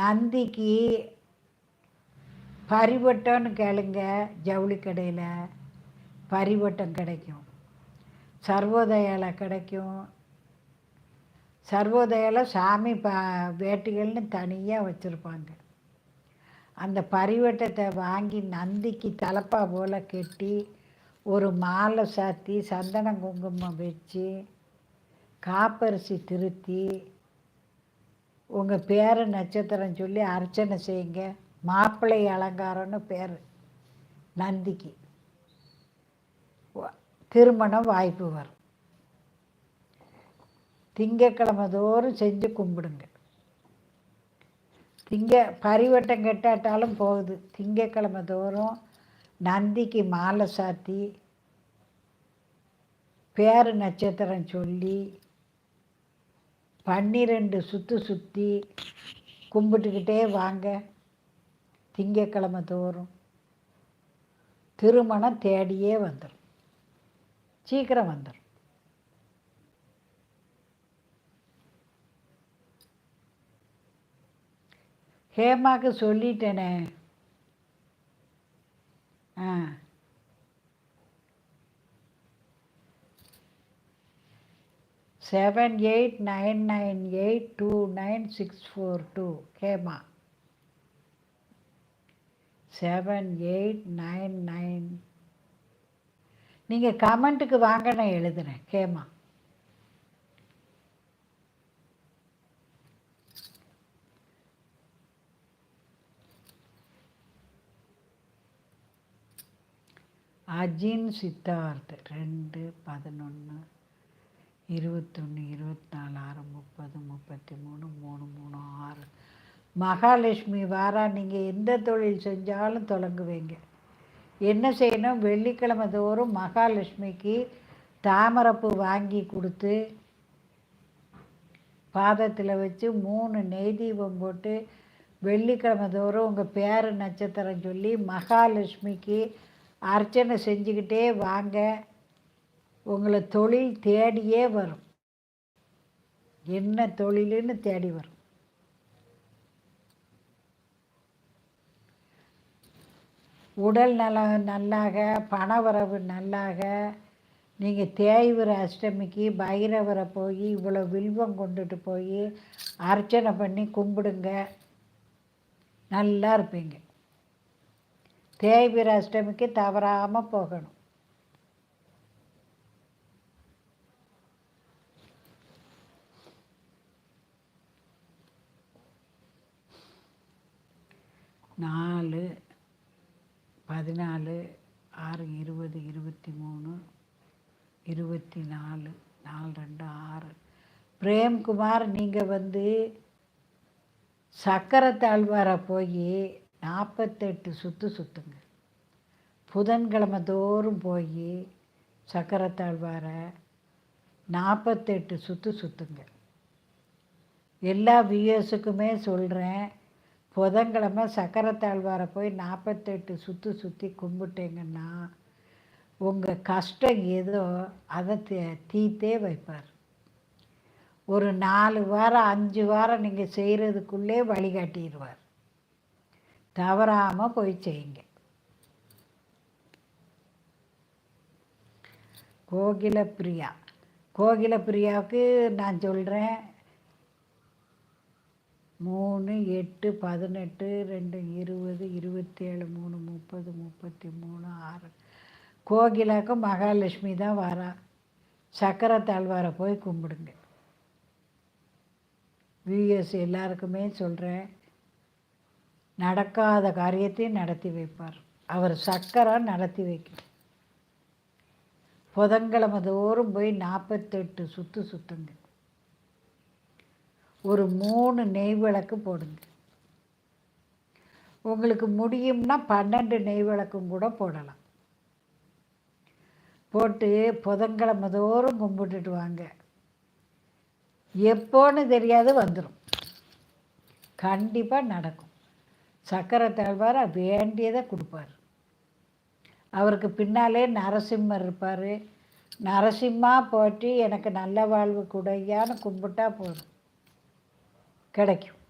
நந்திக்கு பரிவட்டம்னு கேளுங்க ஜவுளி கடையில் பரிவட்டம் கிடைக்கும். சர்வோதயால கிடைக்கும். சர்வோதயாவில் சாமி ப வேட்டிகள்னு தனியாக வச்சுருப்பாங்க. அந்த பரிவட்டத்தை வாங்கி நந்திக்கு தலப்பா போல் கட்டி ஒரு மாலை சாத்தி சந்தனம் குங்குமம் வச்சு காப்பரிசி திருத்தி உங்கள் பேர் நட்சத்திரம் சொல்லி அர்ச்சனை செய்யுங்க. மாப்பிள்ளை அலங்காரம்னு பேர். நந்திக்கு. திருமணம் வாய்ப்பு வரும். திங்கக்கிழமை தோறும் செஞ்சு கும்பிடுங்க. திங்க பரிவட்டம் கெட்டாட்டாலும் போகுது. திங்கக்கிழமை தோறும் நந்திக்கு மாலை சாத்தி பேர் நட்சத்திரம் சொல்லி பன்னிரெண்டு சுற்று சுற்றி கும்பிட்டுக்கிட்டே வாங்க. திங்கக்கிழமை தோறும் திருமணம் தேடியே வந்துடும் சீக்கிரம் வந்துடும் ஹேமாக்கு சொல்லிட்டேனே. ஆ. Seven eight nine nine eight two nine six four two Hema seven eight nine nine நீங்கள் கமெண்ட்டுக்கு வாங்க நான் எழுதுகிறேன் ஹேமா அஜின் சித்தார்த் ரெண்டு பதினொன்று இருபத்தொன்று இருபத்தி நாலு ஆறு முப்பது முப்பத்தி மூணு மூணு மூணு ஆறு. மகாலட்சுமி வாரா நீங்கள் எந்த தொழில் செஞ்சாலும் தொடங்குவீங்க. என்ன செய்யணும்? வெள்ளிக்கிழமை தோறும் மகாலட்சுமிக்கு தாமரைப்பூ வாங்கி கொடுத்து பாதத்தில் வச்சு மூணு நெய் தீபம் போட்டு வெள்ளிக்கிழமை தோறும் உங்கள் பேர் நட்சத்திரம் சொல்லி மகாலட்சுமிக்கு அர்ச்சனை செஞ்சுக்கிட்டே வாங்க. உங்களை தொழில் தேடியே வரும். என்ன தொழிலுன்னு தேடி வரும். உடல் நலம் நல்லாக பணவரவு நல்லாக நீங்கள் தேய்வர அஷ்டமிக்கு பைரவரை போய் இவ்வளோ வில்வம் கொண்டுட்டு போய் அர்ச்சனை பண்ணி கும்பிடுங்க. நல்லா இருப்பீங்க. தேய்வீர அஷ்டமிக்கு தவறாமல் போகணும். நாலு பதினாலு ஆறு இருபது இருபத்தி மூணு இருபத்தி நாலு நாலு ரெண்டு ஆறு. பிரேம்குமார் நீங்கள் வந்து சக்கரை தாழ்வாரை போய் நாற்பத்தெட்டு சுற்று சுற்றுங்க புதன்கிழமை தோறும் போய் சக்கரை தாழ்வாரை நாற்பத்தெட்டு சுற்று சுற்றுங்க எல்லா வியூஸுக்குமே சொல்கிறேன் புதன்கிழமை சக்கரத்தாழ்வாரை போய் நாற்பத்தெட்டு சுற்று சுற்றி கும்பிட்டீங்கன்னா உங்கள் கஷ்டம் ஏதோ அதை தீத்தே வைப்பார். ஒரு நாலு வாரம் அஞ்சு வாரம் நீங்கள் செய்கிறதுக்குள்ளே வழிகாட்டிடுவார். தவறாமல் போய் செய்யுங்க. கோகில பிரியா கோகில பிரியாவுக்கு நான் சொல்கிறேன் மூணு எட்டு பதினெட்டு ரெண்டு இருபது இருபத்தேழு மூணு முப்பது முப்பத்தி மூணு ஆறு. கோகிலாக்கு மகாலட்சுமி தான் வரா. சக்கரை தாழ்வாரை போய் கும்பிடுங்க. விஎஸ் எல்லாருக்குமே சொல்கிறேன் நடக்காத காரியத்தையும் நடத்தி வைப்பார். அவர் சக்கரை நடத்தி வைக்கும் புதன்கிழமை தோறும் போய் நாற்பத்தெட்டு சுற்று சுற்றுங்க ஒரு மூணு நெய் விளக்கு போடுங்க. உங்களுக்கு முடியும்னா பன்னெண்டு நெய் விளக்கும் கூட போடலாம். போட்டு புதன்கிழமை தோறும் கும்பிட்டுட்டு வாங்க. எப்போன்னு தெரியாது வந்துடும் கண்டிப்பாக நடக்கும். சக்கரை தாழ்வார் வேண்டியதை கொடுப்பார். அவருக்கு பின்னாலே நரசிம்மர் இருப்பார். நரசிம்மா போட்டி எனக்கு நல்ல வாழ்வு குடையான்னு கும்பிட்டா போதும். கிடைக்கும்.